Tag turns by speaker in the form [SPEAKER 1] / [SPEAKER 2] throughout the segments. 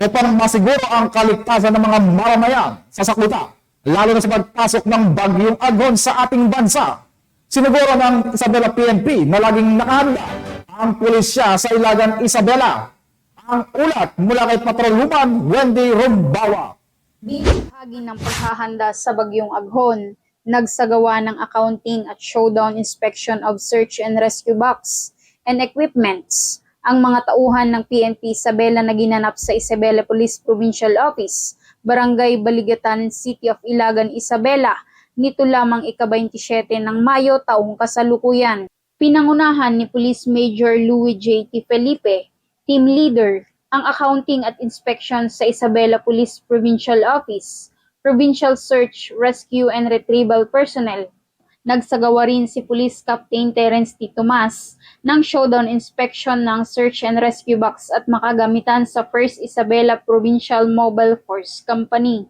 [SPEAKER 1] upang masiguro ang kaligtasan ng mga maramayan sa sakluta, lalo na sa pagpasok ng bagyong agon sa ating bansa. Siniguro ng Isabela PNP na laging nakahanda ang pulisya sa Ilagan Isabela. Ang ulat mula kay Patroluman Wendy Rumbawa.
[SPEAKER 2] Bilang bahagi ng paghahanda sa bagyong Aghon, nagsagawa ng accounting at showdown inspection of search and rescue box and equipments ang mga tauhan ng PNP Isabela na ginanap sa Isabela Police Provincial Office, Barangay Baligatan, City of Ilagan, Isabela, nito lamang ika-27 ng Mayo taong kasalukuyan. Pinangunahan ni Police Major Louis J. Felipe, team leader, ang accounting at inspection sa Isabela Police Provincial Office, Provincial Search, Rescue and Retrieval Personnel. Nagsagawa rin si Police Captain Terence T. Tomas ng showdown inspection ng search and rescue box at makagamitan sa 1st Isabela Provincial Mobile Force Company.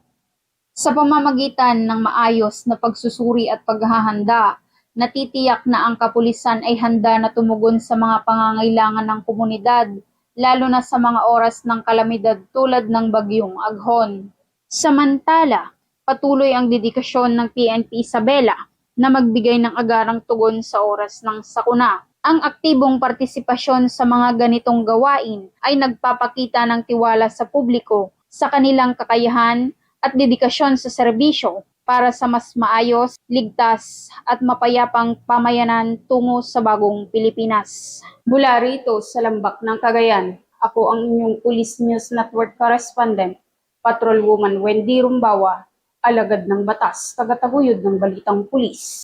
[SPEAKER 2] Sa pamamagitan ng maayos na pagsusuri at paghahanda, natitiyak na ang kapulisan ay handa na tumugon sa mga pangangailangan ng komunidad, lalo na sa mga oras ng kalamidad tulad ng bagyong Aghon. Samantala, patuloy ang dedikasyon ng PNP Isabela na magbigay ng agarang tugon sa oras ng sakuna. Ang aktibong partisipasyon sa mga ganitong gawain ay nagpapakita ng tiwala sa publiko sa kanilang kakayahan at dedikasyon sa serbisyo para sa mas maayos, ligtas at mapayapang pamayanan tungo sa bagong Pilipinas. Mula rito sa lambak ng Cagayan, ako ang inyong Police News Network correspondent, Patrolwoman Wendy Rumbawa, alagad ng batas, tagataguyod ng balitang pulis.